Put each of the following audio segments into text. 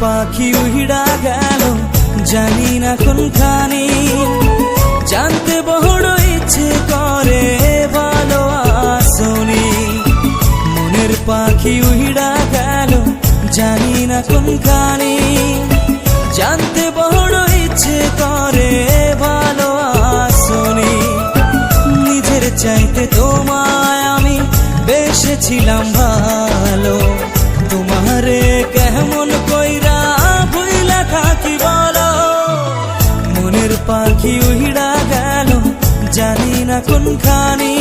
পাখি উহিড়া গেল, জানি না কোনখানি। জানতে বড় ইচ্ছে করে ভালো আসনি। মনের পাখি উহিড়া গেল, জানি না কোনখানি। জানতে বড় ইচ্ছে করে ভালো আসনি। নিজের চাইতে তোমায় আমি বেসেছিলাম ভালো। তোমারে কেমন কইরা ভুইলা থাকি বলো মনের পাখি উহিড়া গেল জানি না কোনখানি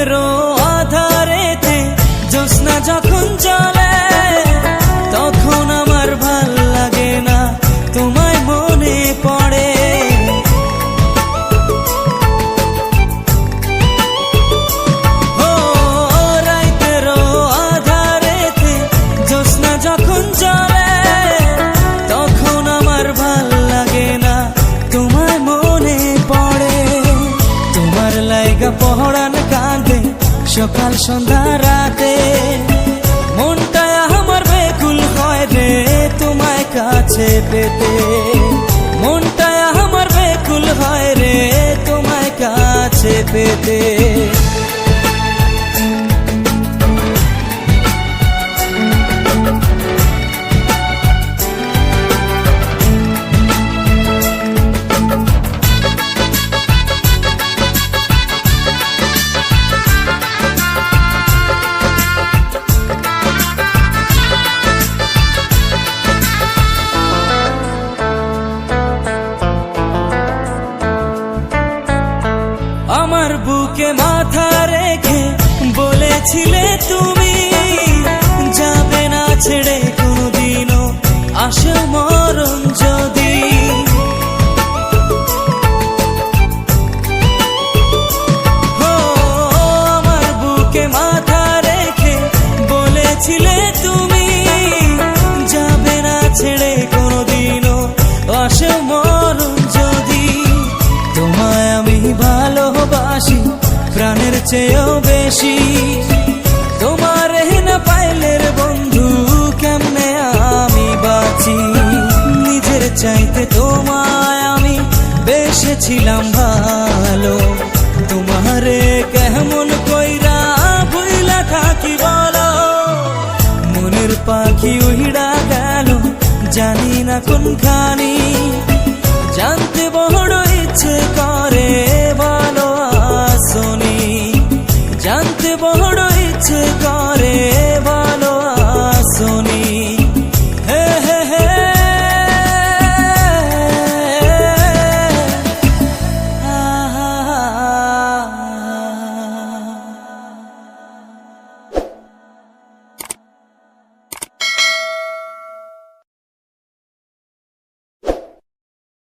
রাইতেরও আধারেতে জ্যোৎস্না যখন চলে, তখন আমার ভালো লাগে না, তোমায় মনে পড়ে। ও রাইতেরও আধারেতে জ্যোৎস্না যখন চলে, তখন আমার ভালো লাগে না, তোমায় মনে পড়ে। তোমার লাইগা পহড়ান কাঁদে সকাল, সন্ধ্যা, রাতে। মনটা আমার বেকুল হয় রে, তোমায় কাছে পেতে। মনটা আমার বেকুল হয় রে, তোমায় কাছে পেতে। বুকে মাথা প্রাণের চেয়েও বেশি। তোমার না পাইলের বন্ধু কেমনে আমি বাঁচি? নিজের চাইতে তোমায় আমি বেসেছিলাম ভালো। তোমারে কেমন কইরা ভুইলা থাকি বলো। মনের পাখি উহিড়া গেল, জানি না কোনখানি। 最高